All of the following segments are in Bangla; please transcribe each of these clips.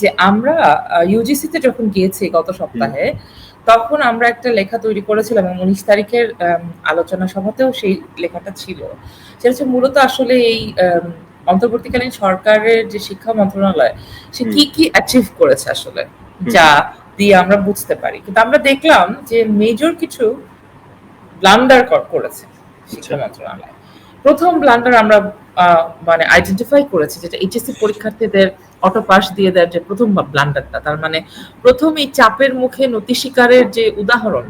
যে আমরা ইউজিসিতে যখন গিয়েছি গত সপ্তাহে তখন আমরা একটা লেখা তৈরি করেছিলাম এবং উনিশ তারিখের আলোচনা সভাতেও সেই লেখাটা ছিল। সেটা হচ্ছে মূলত আসলে এই অন্তর্বর্তীকালীন সরকারের যে শিক্ষা মন্ত্রণালয় সে কি কি অ্যাচিভ করেছে আসলে? যা দিয়ে আমরা বুঝতে পারি। কিন্তু আমরা দেখলাম যে মেজর কিছু ব্লান্ডার করেছে শিক্ষা আচ্ছা। মন্ত্রণালয়। প্রথম ব্লান্ডার আমরা মানে আইডেন্টিফাই করেছি যেটা এইচএসসি পরীক্ষার্থীদের অটো পাস দিয়ে দেয় যে প্রথম ব্লান্ডারটা তার মানে প্রথম এই চাপের মুখে নতি শিকারের যে উদাহরণ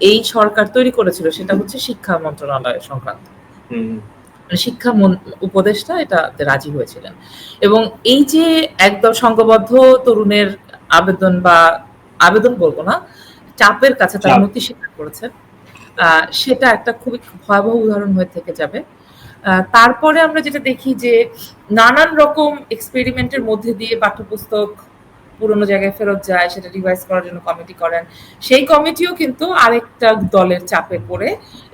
এই সরকার তৈরি করেছিল সেটা হচ্ছে শিক্ষা মন্ত্রণালয় সংক্রান্ত। মানে শিক্ষা উপদেষ্টা এটাতে রাজি হয়েছিলেন। এবং এই যে একদম সংঘবদ্ধ তরুণের আবেদন বা আবেদন বলব না চাপের কাছে তারা নতি স্বীকার করেছেন সেটা একটা খুবই ভয়াবহ উদাহরণ হয়ে থেকে যাবে। তারপরে আমরা যেটা দেখি যে নানান রকম এক্সপেরিমেন্টের মধ্যে দিয়ে পাঠ্যপুস্তক পুরোনো জায়গায় ফেরত যায়, সেটা রিভাইজ করার জন্য কমিটি করেন। সেই কমিটিও কিন্তু আরেকটা দলের চাপে পড়ে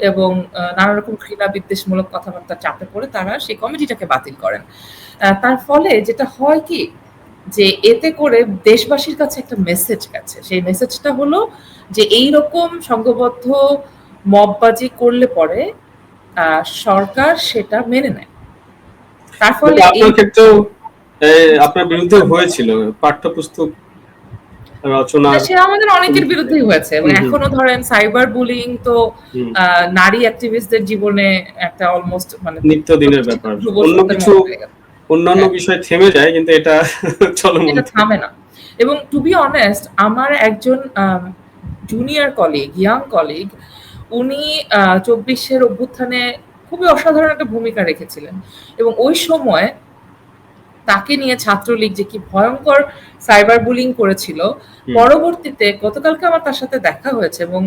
এবং নানা রকম ঘৃণা বিদ্বেষমূলক কথাবার্তা চাপে পড়ে তারা সেই কমিটিটাকে বাতিল করেন। তার ফলে যেটা হয় কি যে এতে করে দেশবাসীর কাছে একটা মেসেজ গেছে। সেই মেসেজটা হলো যে এই রকম সংঘবদ্ধ মববাজি করলে পরে সরকার সেটা মেনে নেয়। তার ফলে আপনার ক্ষেত্রেও আপনার বিরুদ্ধে হয়েছিল পাঠ্যপুস্তক রচনা সে আমাদের অনেকের বিরুদ্ধেই হয়েছে। এবং এখনও ধরেন সাইবার বুলিং তো নারী অ্যাক্টিভিস্টদের জীবনে একটা অলমোস্ট মানে নিত্যদিনের ব্যাপার। অন্য কিছু অন্যান্য হ্যাঁ। বিষয় থেমে যায় কিন্তু এটা চলমান এটা থামে না। এবং টু বি অনেস্ট আমার একজন জুনিয়র কলিগ ইয়াং কলিগ উনি চব্বিশের অভ্যুত্থানে খুবই অসাধারণ একটা ভূমিকা রেখেছিলেন। এবং ওই সময় তাকে নিয়ে ছাত্রলীগ যে কি ভয়ঙ্কর সাইবার বুলিং করেছিল পরবর্তীতে গতকালকে আমার তার সাথে দেখা হয়েছে এবং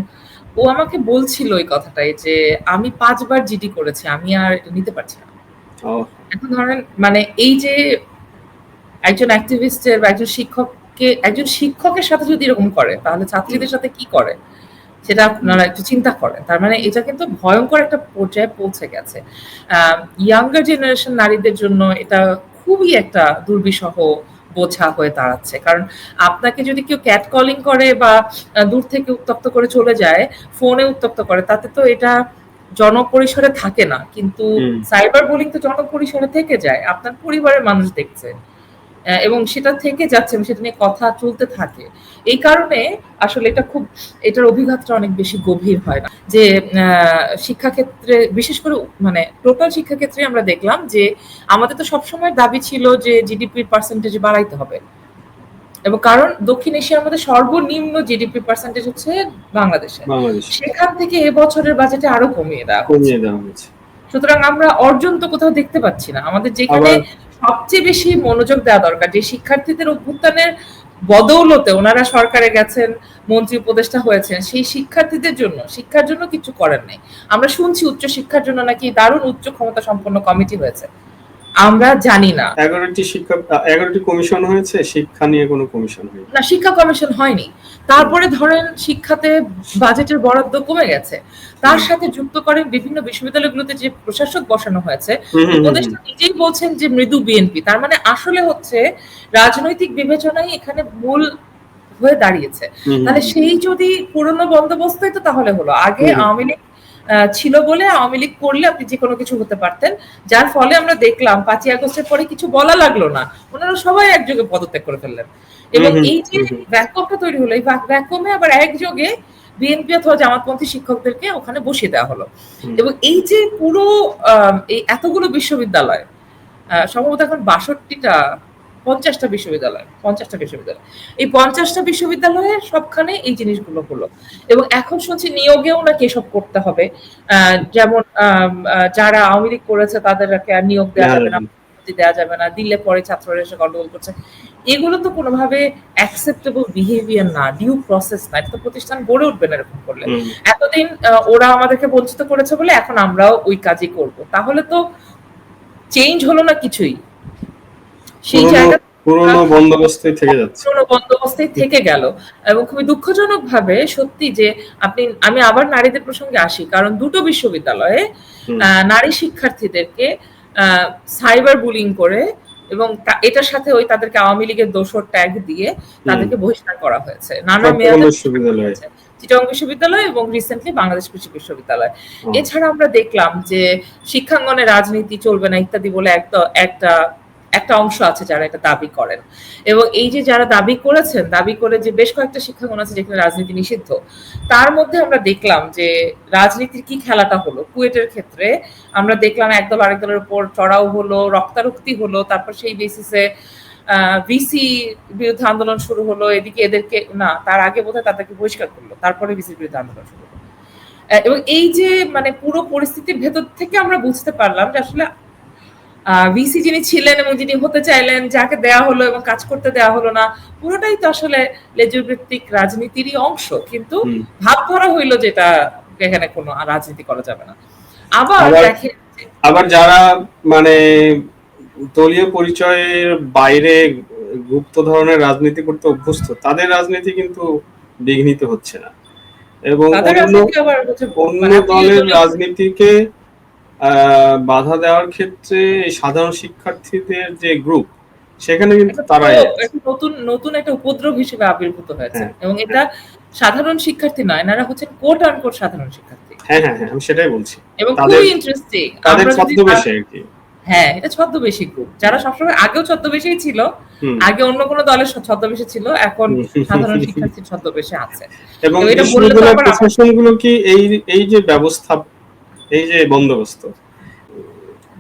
ও আমাকে বলছিল ওই কথাটাই যে আমি পাঁচবার জিডি করেছি আমি আর নিতে পারছি না। এখন ধরেন মানে এই যে একজন অ্যাক্টিভিস্টের বা একজন শিক্ষককে একজন শিক্ষকের সাথে যদি এরকম করে তাহলে ছাত্রীদের সাথে কি করে? সেটা আপনারা একটু চিন্তা করেন। তার মানে এটা কিন্তু ভয়ঙ্কর একটা পর্যায়ে পৌঁছে গেছে। ইয়াঙ্গার জেনারেশন নারীদের জন্য এটা খুবই একটা দুর্বিষহ বোঝা হয়ে দাঁড়াচ্ছে। কারণ আপনাকে যদি কেউ ক্যাট কলিং করে বা দূর থেকে উত্তপ্ত করে চলে যায় ফোনে উত্তপ্ত করে তাতে তো এটা জনপরিসরে থাকে না। কিন্তু সাইবার বোলিং তো জনপরিসরে থেকে যায়। আপনার পরিবারের মানুষ দেখছে। এবং সেটা থেকে যাচ্ছে এবং সেটা নিয়ে কথা চলতে থাকে। এই কারণে আসলে এটা খুব এটার অভিঘাতটা অনেক বেশি গভীর হয় না। যে শিক্ষাক্ষেত্রে বিশেষ করে মানে টোটাল শিক্ষাক্ষেত্রে আমরা দেখলাম যে আমাদের তো সবসময় দাবি ছিল যে জিডিপির পার্সেন্টেজ বাড়াইতে হবে। এবং কারণ দক্ষিণ এশিয়ার মধ্যে সর্বনিম্ন জিডিপি পার্সেন্টেজ হচ্ছে বাংলাদেশে। সেখান থেকে এবছরের বাজেটে আরও কমিয়ে দেওয়া কমিয়ে দেওয়া হয়েছে সুতরাং আমরা অর্জন তো কোথাও দেখতে পাচ্ছি না। আমাদের যেখানে সবচেয়ে বেশি মনোযোগ দেওয়া দরকার, যে শিক্ষার্থীদের অভ্যুত্থানের বদৌলতে ওনারা সরকারে গেছেন, মন্ত্রী উপদেষ্টা হয়েছেন, সেই শিক্ষার্থীদের জন্য, শিক্ষার জন্য কিছু করেন নাই। আমরা শুনছি উচ্চ শিক্ষার জন্য নাকি দারুণ উচ্চ ক্ষমতা সম্পন্ন কমিটি হয়েছে। আমরা জানি না। এগারোটি শিক্ষা এগারোটি কমিশন হয়েছে শিক্ষা নিয়ে কোনো কমিশন হয়নি। না শিক্ষা কমিশন হয়নি। তারপরে ধরেন শিক্ষাতে বাজেটের বরাদ্দ কমে গেছে। তার সাথে যুক্ত করেন বিভিন্ন বিশ্ববিদ্যালয়গুলোতে যে প্রশাসক বসানো হয়েছে উপদেষ্টা নিজেই বলছেন যে মৃদু বিএনপি। তার মানে আসলে হচ্ছে রাজনৈতিক বিবেচনাই এখানে মূল হয়ে দাঁড়িয়েছে। তাহলে সেই যদি পুরনো বন্দোবস্তই তো তাহলে হলো। আগে আওয়ামী লীগ ছিল বলে আওয়ামী লীগ করলে আপনি যে কোনো কিছু হতে পারতেন। যার ফলে আমরা দেখলাম পাঁচই আগস্টের পরে কিছু বলা লাগল না। ওনারা সবাই একযোগে পদত্যাগ করে ফেললেন। এবং এই যে ভ্যাকুমটা তৈরি হলো এই ভ্যাকুমে আবার একযোগে বিএনপি অথবা জামাতপন্থী শিক্ষকদেরকে ওখানে বসিয়ে দেওয়া হলো। এবং এই যে পুরো এই এতগুলো বিশ্ববিদ্যালয় সম্ভবত এখন বাষট্টিটা পঞ্চাশটা বিশ্ববিদ্যালয় পঞ্চাশটা বিশ্ববিদ্যালয়। এই পঞ্চাশটা বিশ্ববিদ্যালয়ে সবখানে এই জিনিসগুলো হলো। এবং এখন শুনছি নিয়োগেও নাকি এসব করতে হবে। যেমন যারা আওয়ামী লীগ করেছে তাদেরকে আর নিয়োগ দেওয়া যাবে না দেওয়া যাবে না দিলে পরে ছাত্ররা এসে গন্ডগোল করছে। এগুলো তো কোনোভাবে অ্যাকসেপ্টেবল বিহেভিয়ার না ডিউ প্রসেস না এটা তো প্রতিষ্ঠান গড়ে উঠবে না এরকম করলে। এতদিন ওরা আমাদেরকে বঞ্চিত করেছে বলে এখন আমরাও ওই কাজই করব। তাহলে তো চেঞ্জ হলো না কিছুই। সেই জায়গা পুরনো বন্দোবস্তে থেকে যাচ্ছে। পুরনো বন্দোবস্তে থেকে গেল। এবং খুবই দুঃখজনক ভাবে সত্যি যে আপনি আমি আবার নারীদের প্রসঙ্গে আসি কারণ দুটো বিশ্ববিদ্যালয়ে নারী শিক্ষার্থীদেরকে সাইবার বুলিং করে এবং এটার সাথে ওই তাদেরকে আওয়ামী লীগের দোষর ট্যাগ দিয়ে তাদেরকে বহিষ্কার করা হয়েছে। নানা চট্টগ্রাম মেয়াদে বিশ্ববিদ্যালয়ে? চিটং বিশ্ববিদ্যালয় এবং রিসেন্টলি বাংলাদেশ কৃষি বিশ্ববিদ্যালয়। এছাড়া আমরা দেখলাম যে শিক্ষাঙ্গনে রাজনীতি চলবে না ইত্যাদি বলে একটা একটা একটা অংশ আছে যারা এটা দাবি করেন। এবং এই যে যারা দাবি করেছেন, দাবি করে যে বেশ কয়েকটা শিক্ষাঙ্গন আছে যেখানে রাজনীতি নিষিদ্ধ, তার মধ্যে আমরা দেখলাম যে রাজনীতির কি খেলাটা হলো। কুয়েটের ক্ষেত্রে আমরা দেখলাম একদল আরেক দলের উপর চড়াও হলো, রক্তারক্তি হলো, তারপর সেই বেসিসে ভিসি বিরুদ্ধে আন্দোলন শুরু হলো, এদিকে এদেরকে, না, তার আগে বোধহয় তাদেরকে বহিষ্কার করল, তারপরে ভিসির বিরুদ্ধে আন্দোলন শুরু হলো। এবং এই যে মানে পুরো পরিস্থিতির ভেতর থেকে আমরা বুঝতে পারলাম যে আসলে ভিসি যিনি ছিলেন এবং যিনি হতে চাইলেন যাকে দেয়া হলো এবং কাজ করতে দেওয়া হলো না পুরোটাই তো আসলে লেজুর ভিত্তিক রাজনীতিরই অংশ। কিন্তু ভাব ধরা হইল যেটা এখানে কোনো রাজনীতি করা যাবে না। আবার আবার- দেখেন আবার যারা মানে দলীয় পরিচয়ের বাইরে গুপ্ত ধরনের রাজনীতি করতে অভ্যস্ত তাদের রাজনীতি কিন্তু বিঘ্নিত হচ্ছে না। এবং অন্য মানে দলের রাজনীতিকে বাধা দেওয়ার ক্ষেত্রে সাধারণ শিক্ষার্থীদের যে গ্রুপ সেখানে কিন্তু একটা নতুন নতুন একটা উপদ্রব হিসেবে আবির্ভূত হয়েছে। হ্যাঁ। এবং এটা সাধারণ শিক্ষার্থী নয় এনারা হচ্ছেন কোট আনকোট সাধারণ শিক্ষার্থী। হ্যাঁ হ্যাঁ হ্যাঁ আমি সেটাই বলছি। এবং খুবই ইন্টারেস্টিং তাদের ছদ্মবেশে আর কি। হ্যাঁ এটা ছদ্মবেশী গ্রুপ যারা সবসময় আগেও ছদ্মবেশেই ছিল আগে অন্য কোনো দলের ছদ্মবেশে ছিল এখন সাধারণ শিক্ষার্থীর ছদ্মবেশে আছে। এবং এটা বললে তো আবার- প্রশাসনগুলো কি এই এই যে ব্যবস্থা এই যে বন্দোবস্ত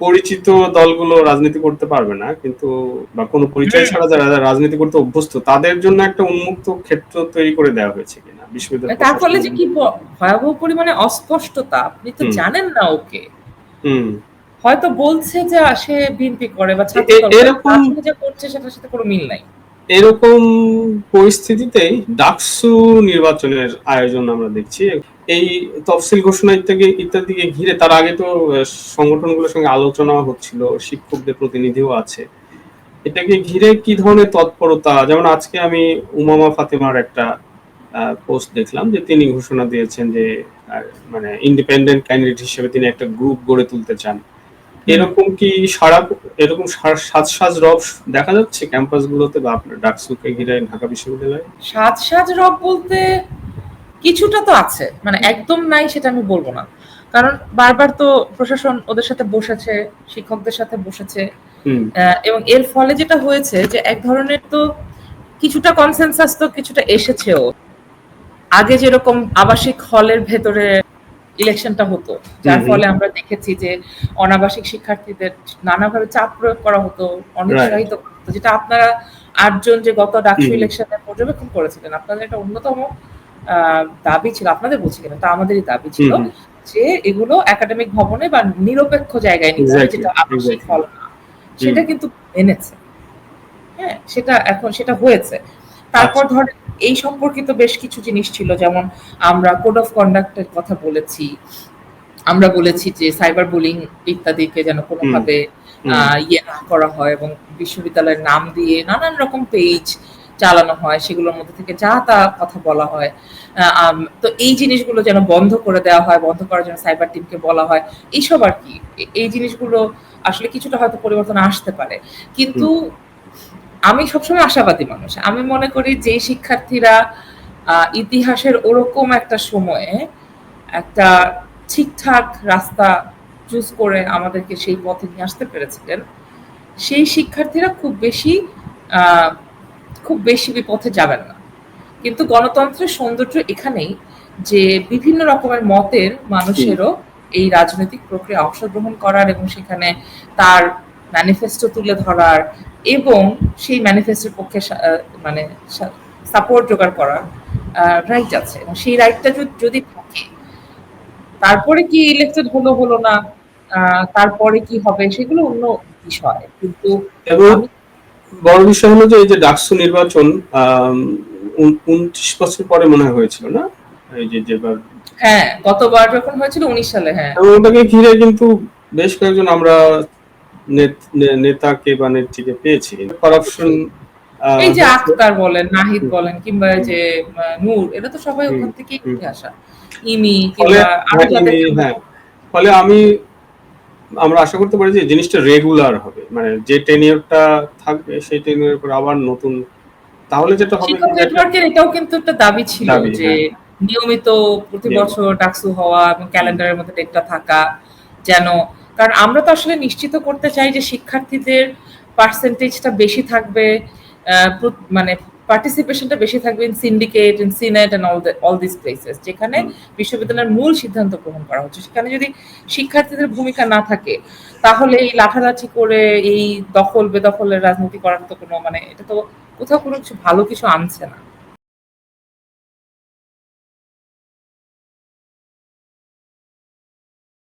পরিচিত দলগুলো রাজনীতি করতে পারবে না কিন্তু বা কোনো পরিচয় ছাড়া যারা রাজনীতি করতে অভ্যস্ত তাদের জন্য একটা উন্মুক্ত ক্ষেত্র তৈরি করে দেওয়া হয়েছে কিনা বিশ্ববিদ্যালয় তার ফলে যে কি ভয়াবহ পরিমাণে অস্পষ্টতা আপনি তো জানেন না ওকে। হুম। হয়তো বলছে যে সে বিএনপি করে বা ছাত্র এরকম- যে করছে সেটার সাথে কোনো মিল নাই। এরকম পরিস্থিতিতেই ডাকসু নির্বাচনের আয়োজন আমরা দেখছি। এই তফসিল ঘোষণা ইত্যাদি, ইত্যাদিকে ঘিরে তার আগে তো সংগঠনগুলোর সঙ্গে আলোচনা হচ্ছিল, শিক্ষকদের প্রতিনিধিও আছে। এটাকে ঘিরে কি ধরনের তৎপরতা? যেমন আজকে আমি উমামা ফাতেমার একটা পোস্ট দেখলাম যে তিনি ঘোষণা দিয়েছেন যে মানে ইন্ডিপেন্ডেন্ট ক্যান্ডিডেট হিসেবে তিনি একটা গ্রুপ গড়ে তুলতে চান। এরকম কি সারা এরকম সাজ সাজ রব দেখা যাচ্ছে ক্যাম্পাস গুলোতে বা আপনার ডাকসুকে ঘিরে ঢাকা বিশ্ববিদ্যালয়ে? সাজ সাজ রব বলতে কিছুটা তো আছে মানে একদম নাই সেটা আমি বলব না। কারণ বারবার তো প্রশাসন ওদের সাথে বসেছে শিক্ষকদের সাথে বসেছে। এবং এর ফলে যেটা হয়েছে যে এক ধরনের তো কিছুটা কনসেনসাস তো কিছুটা এসেছেও। আগে যেরকম আবাসিক হলের ভেতরে ইলেকশনটা হতো। যার। ফলে আমরা দেখেছি যে অনাবাসিক শিক্ষার্থীদের নানাভাবে চাপ প্রয়োগ করা হতো অনুৎসাহিত যেটা আপনারা আটজন যে গত ডাকসু ইলেকশনে পর্যবেক্ষণ করেছিলেন আপনাদের একটা অন্যতম দাবি ছিল আপনাদের বলছি কিনা তা আমাদেরই দাবি ছিল যে এগুলো একাডেমিক ভবনে বা নিরপেক্ষ জায়গায় নিতে যেটা আবাসিক. হল না। সেটা কিন্তু এনেছে। হ্যাঁ সেটা এখন সেটা হয়েছে। তারপর আচ্ছা। এই সম্পর্কিত বেশ কিছু জিনিস ছিল যেমন আমরা কোড অফ কন্ডাক্টের কথা বলেছি আমরা বলেছি যে সাইবার বুলিং ইত্যাদিকে যেন কোনোভাবে ইয়ে না করা হয় এবং বিশ্ববিদ্যালয়ের নাম দিয়ে নানান রকম পেজ চালানো হয় সেগুলোর মধ্যে থেকে যা তা কথা বলা হয়। তো এই জিনিসগুলো যেন বন্ধ করে দেওয়া হয় বন্ধ করার জন্য সাইবার টিমকে বলা হয় এইসব আর কি। এই জিনিসগুলো আসলে কিছুটা হয়তো পরিবর্তন আসতে পারে। কিন্তু আমি সবসময় আশাবাদী মানুষ। আমি মনে করি যে শিক্ষার্থীরা ইতিহাসের ওরকম একটা সময়ে একটা ঠিকঠাক রাস্তা চুজ করে আমাদেরকে সেই পথে নিয়ে আসতে পেরেছিলেন। সেই শিক্ষার্থীরা খুব বেশি আহ, খুব বেশি বিপথে যাবেন না। কিন্তু গণতন্ত্রের সৌন্দর্য এখানেই যে বিভিন্ন রকমের মতের মানুষেরও এই রাজনৈতিক প্রক্রিয়া অংশগ্রহণ করার এবং সেখানে তার ম্যানিফেস্টো তুলে ধরার এবং সেই ম্যানিফেস্টোর পক্ষে মানে সাপোর্ট জোগাড় করার রাইট আছে। এবং সেই রাইটটা যদি থাকে তারপরে কি ইলেকটেড হলো হলো না তারপরে কি হবে সেগুলো অন্য বিষয়। কিন্তু বড় বিষয় হলো যে এই যে ডাকসু নির্বাচন উনত্রিশ বছর পরে মনে হয়েছিল না? এই যে যেবার হ্যাঁ গতবার যখন হয়েছিল উনিশ সালে হ্যাঁ। ওটাকে ঘিরে কিন্তু বেশ কয়েকজন আমরা নেতাকে বা নেত্রীকে পেয়েছি করাপশন এই যে আক্তার বলেন নাহিদ বলেন কিংবা যে নূর এরা তো সবাই ওখান। উঠে আসা। ইমি কিংবা হ্যাঁ, হ্যাঁ। ফলে আমি আমরা আশা করতে পারি যে জিনিসটা রেগুলার হবে। মানে যে টেনিয়রটা থাকবে সেই টেনিয়র পর আবার নতুন তাহলে যেটা হবে নেটওয়ার্কের এটাও কিন্তু একটা দাবি ছিল যে হ্যাঁ। নিয়মিত প্রতি বছর ডাকসু হওয়া এবং ক্যালেন্ডারের মধ্যে ডেটটা থাকা যেন কারণ আমরা তো আসলে নিশ্চিত করতে চাই যে শিক্ষার্থীদের পার্সেন্টেজটা বেশি থাকবে মানে পার্টিসিপেশনটা বেশি থাকবে in syndicate in senate and all all this places যেখানে বিশ্ববিদ্যালয়ের মূল সিদ্ধান্ত গ্রহণ করা হচ্ছে। সেখানে যদি শিক্ষার্থীদের ভূমিকা না থাকে তাহলে এই লাঠালাঠি করে এই দখল বেদখলের রাজনীতি করার তো কোনো মানে এটা তো কোথাও কোনো কিছু ভালো কিছু আনছে না।